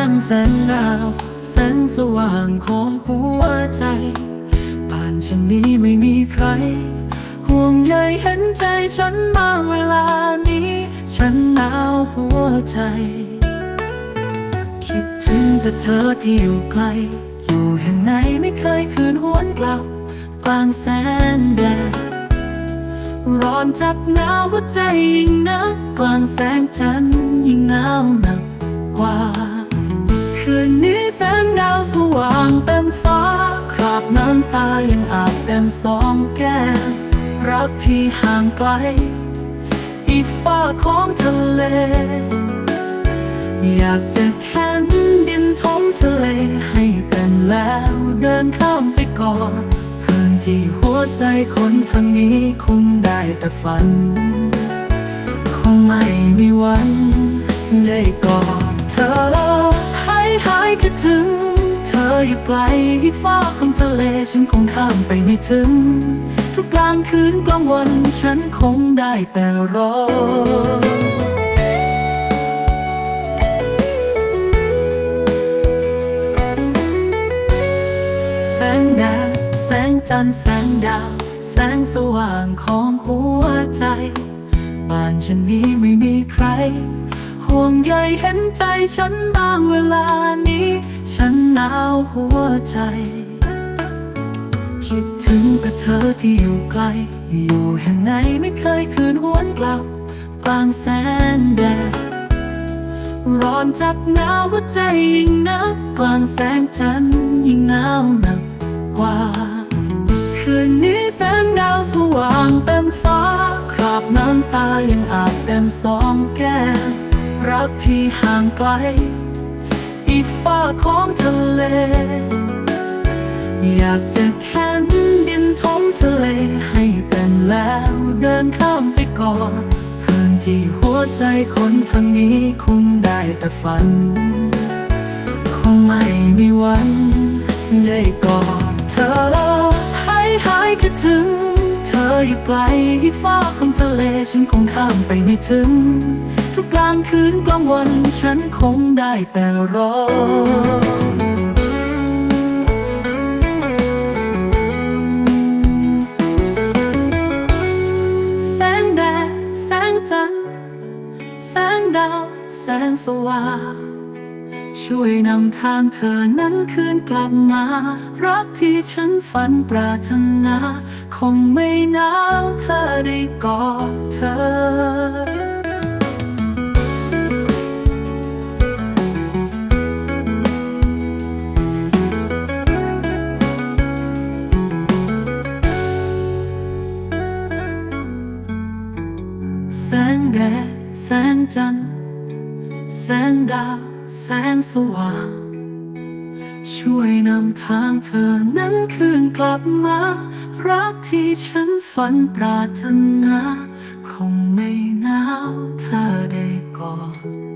จันทร์แสงดาว แสงสว่างของหัวใจป่านฉันนี้ไม่มีใคร ห่วงใยเห็นใจฉันมาเวลานี้ ฉันหนาวหัวใจ คิดถึงแต่เธอที่อยู่ไกล อยู่แห่งไหนไม่เคยคืนหวนกลับกลางแสนแดดร้อนจับหนาวหัวใจยิ่งนักกลางแสงจันทร์ยิ่งหนาวหนักกว่า น้ำตายังอาบเต็มสองแก้ม รักที่ห่างไกล อีกฝ้าของทะเล อยากจะแค้นดินท้องทะเลให้เต็มแล้วเดินข้ามไปก่อนคืนที่หัวใจคนทางนี้คงได้แต่ฝัน คงไม่มีวันได้กอดเธอหายหายคิดถึง ออยู่ไกลอีกฟ้าของทะเลฉันคงข้ามไปไม่ถึง ทุกกลางคืนกลางวันฉันคงได้แต่รอแสงแดดแสงจันทร์แสงดาว แสงสว่างของหัวใจบ้านฉันนี้ไม่มีใคร ห่วงใยเห็นใจฉันบ้างเวลานี้าวหัวใจ คิดถึงแต่เธอที่อยู่ไกล อยู่แห่งไหนไม่เคยคืนหวนกลับกลางแสนแดด ร้อนจับหนาวหัวใจยิ่งนักกลางแสงจันทร์ยิ่งหนาวหนักกว่า คืนนี้แสงดาวสว่างเต็มฟ้าคราบน้ำตายังอาบเต็มสองแก้มรักที่ห่างไกล อีกฝ้าของทะเล อยากจะแค้นดินท้องทะเลให้เต็มแล้วเดินข้ามไปก่อนคืนที่หัวใจคนทางนี้คงได้แต่ฝัน คงไม่มีวันได้กอดเธอหายหายคิดถึง ออยู่ไกลอีกฟ้าของทะเลฉันคงข้ามไปไม่ถึง ทุกกลางคืนกลางวันฉันคงได้แต่รอแสงแดดแสงจันทร์แสงดาวแสงสว่าง ช่วยนำทางเธอนั้นคืนกลับมา รักที่ฉันฝันปรารถนา คงไม่หนาวเธอได้กอดเธอแสงแดดแสงจันทร์แสงดาว แสงสว่าง ช่วยนำทางเธอนั้นคืนกลับมา รักที่ฉันฝันปรารถนา คงไม่หนาวถ้าได้กอด